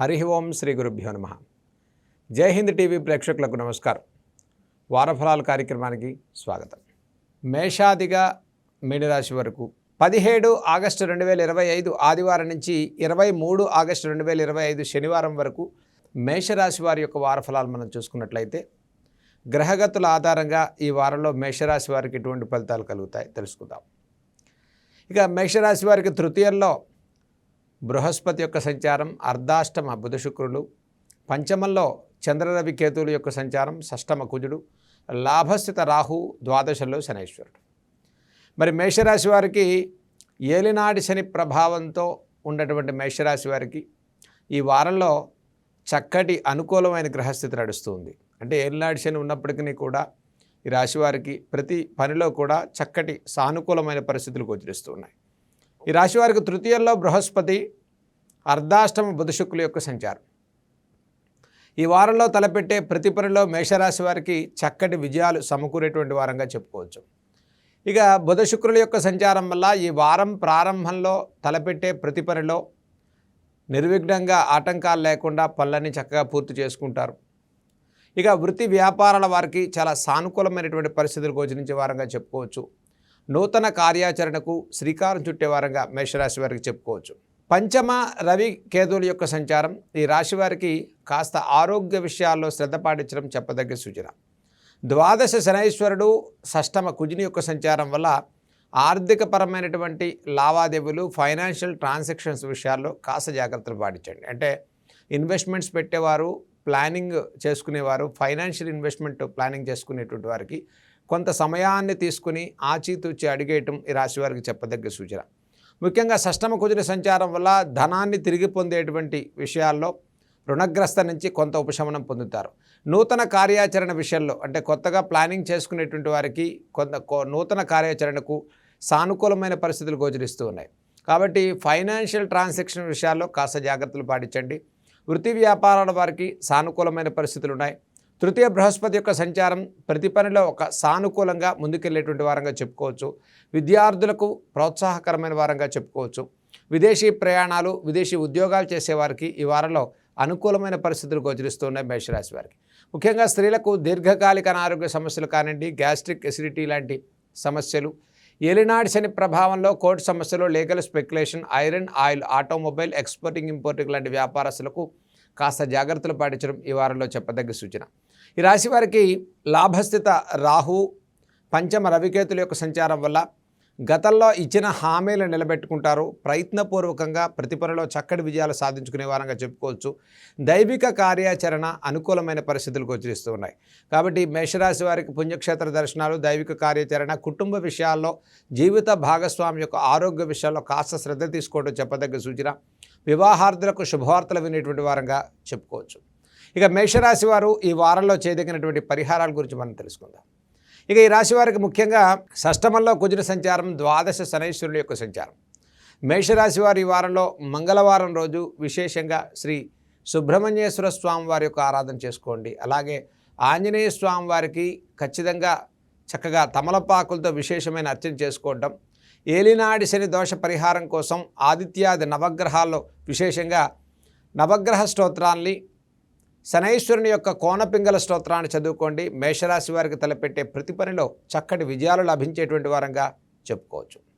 హరి ఓం శ్రీ గురుభ్యో నమ. జై హింద్ టీవీ ప్రేక్షకులకు నమస్కారం. వారఫలాల కార్యక్రమానికి స్వాగతం. మేషాదిగా మీనరాశి వరకు పదిహేడు ఆగస్టు రెండు వేల ఇరవై ఐదు ఆదివారం నుంచి ఇరవై మూడు ఆగస్టు రెండు వేల ఇరవై ఐదు శనివారం వరకు మేషరాశి వారి యొక్క వారఫలాలు మనం చూసుకున్నట్లయితే గ్రహగతుల ఆధారంగా ఈ వారంలో మేషరాశి వారికి ఎటువంటి ఫలితాలు కలుగుతాయి తెలుసుకుందాం. ఇక మేషరాశి వారికి తృతీయంలో బృహస్పతి యొక్క సంచారం అర్ధాష్టమ బుధ శుక్రులు పంచమంలో చంద్రరవి కేతువుల యొక్క సంచారం షష్టమ కుజుడు. లాభస్థిత రాహు ద్వాదశంలో శనైశ్వరుడు. మరి మేషరాశి వారికి ఏలినాటి శని ప్రభావంతో ఉన్నటువంటి మేషరాశి వారికి ఈ వారంలో చక్కటి అనుకూలమైన గ్రహస్థితి నడుస్తుంది అంటే ఏలినాటి శని ఉన్నప్పటికీ కూడా ఈ రాశివారికి ప్రతి పనిలో కూడా చక్కటి సానుకూలమైన పరిస్థితులు గోచరిస్తున్నాయి ఈ రాశి వారికి తృతీయంలో బృహస్పతి అర్ధాష్టమ బుధశుకుల యొక్క సంచారం. ఈ వారంలో తలపెట్టే ప్రతి పనిలో మేషరాశి వారికి చక్కటి విజయాలు సమకూరేటువంటి వారంగా చెప్పుకోవచ్చు. ఇక బుధ శుక్రుల యొక్క సంచారం వల్ల ఈ వారం ప్రారంభంలో తలపెట్టే ప్రతి పనిలో నిర్విఘ్నంగా ఆటంకాలు లేకుండా పనులన్నీ చక్కగా పూర్తి చేసుకుంటారు. ఇక వృత్తి వ్యాపారాల వారికి చాలా సానుకూలమైనటువంటి పరిస్థితులు గోచరించే వారంగా చెప్పుకోవచ్చు. నూతన కార్యాచరణకు శ్రీకారం చుట్టే వారంగా మేషరాశి వారికి చెప్పుకోవచ్చు. పంచమ రవి కేతువుల యొక్క సంచారం ఈ రాశి వారికి కాస్త ఆరోగ్య విషయాల్లో శ్రద్ధ పాటించడం చెప్పదగ్గ సూచన. ద్వాదశ శనైశ్వరుడు షష్టమ కుజుని యొక్క సంచారం వల్ల ఆర్థికపరమైనటువంటి లావాదేవీలు ఫైనాన్షియల్ ట్రాన్సాక్షన్స్ విషయాల్లో కాస్త జాగ్రత్తలు పాటించండి. అంటే ఇన్వెస్ట్మెంట్స్ పెట్టేవారు ప్లానింగ్ చేసుకునేవారు ఫైనాన్షియల్ ఇన్వెస్ట్మెంట్ ప్లానింగ్ చేసుకునేటువంటి వారికి కొంత సమయాన్ని తీసుకుని ఆచితూచి అడిగేయటం ఈ రాశి వారికి చెప్పదగ్గ సూచన. ముఖ్యంగా సష్టమ కుదిరి సంచారం వల్ల ధనాన్ని తిరిగి పొందేటువంటి విషయాల్లో రుణగ్రస్త నుంచి కొంత ఉపశమనం పొందుతారు. నూతన కార్యాచరణ విషయంలో అంటే కొత్తగా ప్లానింగ్ చేసుకునేటువంటి వారికి కొంత కొ- నూతన కార్యాచరణకు సానుకూలమైన పరిస్థితులు గోచరిస్తూ ఉన్నాయి. కాబట్టి ఫైనాన్షియల్ ట్రాన్సాక్షన్ విషయాల్లో కాస్త జాగ్రత్తలు పాటించండి. వృత్తి వ్యాపారాల వారికి సానుకూలమైన పరిస్థితులు ఉన్నాయి తృతీయ బృహస్పతి యొక్క సంచారం ప్రతి పనిలో ఒక సానుకూలంగా ముందుకెళ్ళేటువంటి వారంగా చెప్పుకోవచ్చు. విద్యార్థులకు ప్రోత్సాహకరమైన వారంగా చెప్పుకోవచ్చు. విదేశీ ప్రయాణాలు విదేశీ ఉద్యోగాలు చేసేవారికి ఈ వారంలో అనుకూలమైన పరిస్థితులు గోచరిస్తున్నాయి మేషరాశి వారికి. ముఖ్యంగా స్త్రీలకు దీర్ఘకాలిక అనారోగ్య సమస్యలు కానివ్వండి గ్యాస్ట్రిక్ ఎసిడిటీ లాంటి సమస్యలు ఏలినాటి శని ప్రభావంలో కోర్టు సమస్యలు legal speculation iron oil automobile exporting importing లాంటి వ్యాపారస్తులకు కాస్త జాగ్రత్తలు పాటించడం ఈ వారంలో చెప్పదగ్గ సూచన. ఈ రాశి వారికి లాభస్థిత రాహు పంచమ రవికేతుల యొక్క సంచారం వల్ల గతంలో ఇచ్చిన హామీలు నిలబెట్టుకుంటారు. ప్రయత్నపూర్వకంగా ప్రతి పనిలో చక్కటి విజయాలు సాధించుకునే వారంగా చెప్పుకోవచ్చు. దైవిక కార్యాచరణ అనుకూలమైన పరిస్థితులు గోచరిస్తూ ఉన్నాయి. కాబట్టి మేషరాశి వారికి పుణ్యక్షేత్ర దర్శనాలు దైవిక కార్యాచరణ కుటుంబ విషయాల్లో జీవిత భాగస్వామి యొక్క ఆరోగ్య విషయాల్లో కాస్త శ్రద్ధ తీసుకోవడం చెప్పదగ్గ సూచన. వివాహార్థులకు శుభవార్తలు వినేటువంటి వారంగా చెప్పుకోవచ్చు. ఇక మేషరాశి వారు ఈ వారంలో చేయదగినటువంటి పరిహారాల గురించి మనం తెలుసుకుందాం. ఇక ఈ రాశి వారికి ముఖ్యంగా షష్టమంలో కుజున సంచారం ద్వాదశ శనైశ్వరుల యొక్క సంచారం. మేషరాశి వారు ఈ వారంలో మంగళవారం రోజు విశేషంగా శ్రీ సుబ్రహ్మణ్యేశ్వర స్వామి వారి యొక్క ఆరాధన చేసుకోండి. అలాగే ఆంజనేయ స్వామి వారికి ఖచ్చితంగా చక్కగా తమలపాకులతో విశేషమైన అర్చన చేసుకోవడం ఏలినాడి శని దోష పరిహారం కోసం ఆదిత్యాది నవగ్రహాల్లో విశేషంగా నవగ్రహ స్తోత్రాల్ని శనైశ్వరుని యొక్క కోనపింగల స్తోత్రాన్ని చదువుకోండి. మేషరాశి వారికి తలపెట్టే ప్రతి పనిలో చక్కటి విజయాలు లభించేటువంటి వారంగా చెప్పుకోవచ్చు.